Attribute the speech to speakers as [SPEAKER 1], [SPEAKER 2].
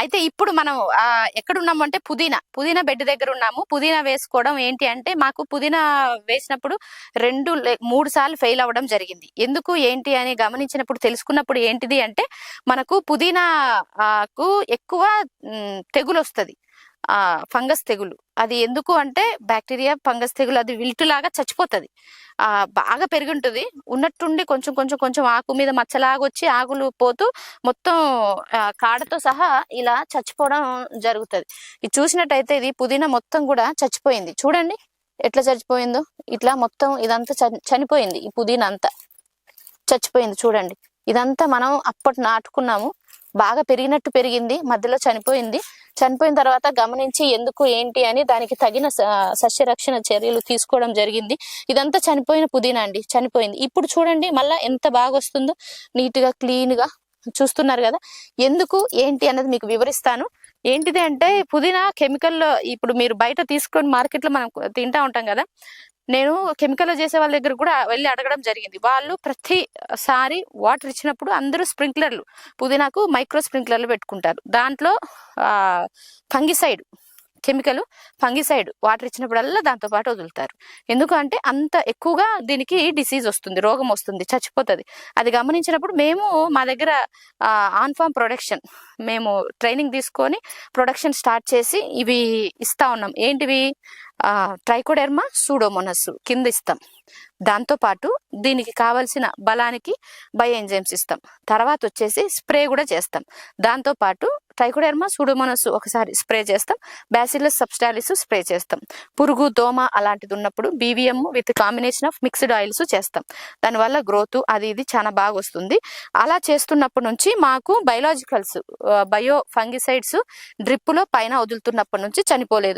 [SPEAKER 1] అయితే ఇప్పుడు మనం ఎక్కడున్నాము అంటే పుదీనా పుదీనా బెడ్ దగ్గర ఉన్నాము. పుదీనా వేసుకోవడం ఏంటి అంటే మాకు పుదీనా వేసినప్పుడు రెండు మూడు సార్లు ఫెయిల్ అవ్వడం జరిగింది. ఎందుకు ఏంటి అని గమనించినప్పుడు తెలుసుకున్నప్పుడు ఏంటిది అంటే మనకు పుదీనాకు ఎక్కువ తెగులు వస్తుంది ఫంగస్ తెగులు. అది ఎందుకు అంటే బ్యాక్టీరియా ఫంగస్ తెగులు అది విల్టులాగా చచ్చిపోతుంది. ఆ బాగా పెరిగి ఉంటుంది ఉన్నట్టుండి కొంచెం కొంచెం కొంచెం ఆకు మీద మచ్చలాగా వచ్చి ఆకులు పోతూ మొత్తం కాడతో సహా ఇలా చచ్చిపోవడం జరుగుతుంది. ఇది చూసినట్టయితే ఇది పుదీనా మొత్తం కూడా చచ్చిపోయింది. చూడండి ఎట్లా చచ్చిపోయిందో. ఇట్లా మొత్తం ఇదంతా చని- చనిపోయింది ఈ పుదీనా అంతా చచ్చిపోయింది చూడండి. ఇదంతా మనం అప్పటి నాటుకున్నాము. బాగా పెరిగినట్టు పెరిగింది. మధ్యలో చనిపోయింది. చనిపోయిన తర్వాత గమనించి ఎందుకు ఏంటి అని దానికి తగిన స- సస్యరక్షణ చర్యలు తీసుకోవడం జరిగింది. ఇదంతా చనిపోయిన పుదీనా అండి చనిపోయింది. ఇప్పుడు చూడండి మళ్ళీ ఎంత బాగా వస్తుందో నీట్గా క్లీన్గా చూస్తున్నారు కదా. ఎందుకు ఏంటి అన్నది మీకు వివరిస్తాను. ఏంటిది అంటే పుదీనా కెమికల్ ఇప్పుడు మీరు బయట తీసుకొని మార్కెట్లో మనం తింటా ఉంటాం కదా. నేను కెమికల్ చేసే వాళ్ళ దగ్గర కూడా వెళ్ళి అడగడం జరిగింది. వాళ్ళు ప్రతిసారి వాటర్ ఇచ్చినప్పుడు అందరూ స్ప్రింక్లర్లు పుదీనాకు మైక్రో స్ప్రింక్లర్లు పెట్టుకుంటారు. దాంట్లో ఫంగిసైడ్ కెమికల్ ఫంగిసైడ్ వాటర్ ఇచ్చినప్పుడల్లా దాంతో పాటు వదులుతారు. ఎందుకంటే అంత ఎక్కువగా దీనికి డిసీజ్ వస్తుంది రోగం వస్తుంది చచ్చిపోతుంది. అది గమనించినప్పుడు మేము మా దగ్గర ఆన్ ఫామ్ ప్రొడక్షన్ మేము ట్రైనింగ్ తీసుకొని ప్రొడక్షన్ స్టార్ట్ చేసి ఇవి ఇస్తా ఉన్నాం. ఏంటివి? ట్రైకోడెర్మా సూడోమోనస్ కింద ఇస్తాం. దాంతోపాటు దీనికి కావలసిన బలానికి బై ఎంజైమ్స్ ఇస్తాం. తర్వాత వచ్చేసి స్ప్రే కూడా చేస్తాం. దాంతో పాటు ట్రైకోడెర్మా సూడోమోనస్ ఒకసారి స్ప్రే చేస్తాం. బ్యాసిలస్ సబ్స్టాలిస్ స్ప్రే చేస్తాం. పురుగు దోమ అలాంటిది ఉన్నప్పుడు BVM with combination of mixed oils చేస్తాం. దానివల్ల గ్రోత్ అది ఇది చాలా బాగా వస్తుంది. అలా చేస్తున్నప్పటి నుంచి మాకు బయలాజికల్స్ బయో ఫంగిసైడ్స్ డ్రిప్లో పైన వదులుతున్నప్పటి నుంచి చనిపోలేదు.